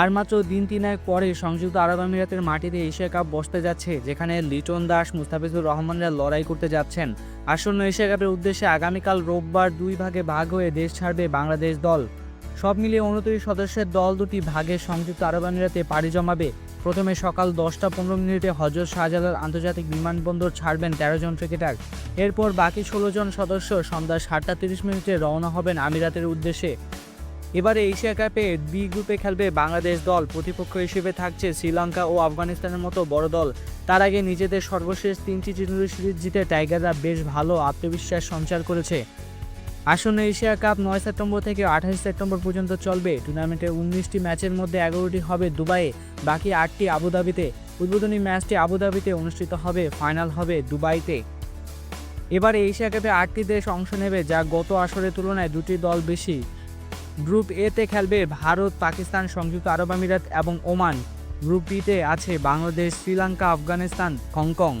আর মাত্র দিন তিনেক পরে সংযুক্ত আরব আমিরাতের মাটিতে এশিয়া কাপ বসতে যাচ্ছে, যেখানে লিটন দাস, মুস্তাফিজুর রহমানরা লড়াই করতে যাচ্ছেন। আসন্ন এশিয়া কাপের উদ্দেশ্যে আগামীকাল রোববার দুই ভাগে ভাগ হয়ে দেশ ছাড়বে বাংলাদেশ দল। সব মিলিয়ে উনত্রিশ সদস্যের দল দুটি ভাগে সংযুক্ত আরব আমিরাতে পাড়ি জমাবে। প্রথমে সকাল দশটা পনেরো মিনিটে হজরত শাহজালাল আন্তর্জাতিক বিমানবন্দর ছাড়বেন তেরো জন ক্রিকেটার। এরপর বাকি ষোলো জন সদস্য সন্ধ্যা সাতটা তিরিশ মিনিটে রওনা হবেন আমিরাতের উদ্দেশ্যে। এবারে এশিয়া কাপে বি গ্রুপে খেলবে বাংলাদেশ দল। প্রতিপক্ষ হিসেবে থাকছে শ্রীলঙ্কা ও আফগানিস্তানের মতো বড় দল। তার আগে নিজেদের সর্বশেষ তিনটি টি সিরিজ জিতে টাইগাররা বেশ ভালো আত্মবিশ্বাস সঞ্চার করেছে। আসন্ন এশিয়া কাপ নয় সেপ্টেম্বর থেকে আঠাশ সেপ্টেম্বর পর্যন্ত চলবে। টুর্নামেন্টের উনিশটি ম্যাচের মধ্যে এগারোটি হবে দুবাইয়ে, বাকি আটটি আবুধাবিতে। উদ্বোধনী ম্যাচটি আবুধাবিতে অনুষ্ঠিত হবে, ফাইনাল হবে দুবাইতে। এবারে এশিয়া কাপে আটটি দেশ অংশ নেবে, যা গত আসরের তুলনায় দুটি দল বেশি। গ্রুপ এতে খেলবে ভারত, পাকিস্তান, সংযুক্ত আরব আমিরাত এবং ওমান। গ্রুপ বিতে আছে বাংলাদেশ, শ্রীলঙ্কা, আফগানিস্তান, হংকং।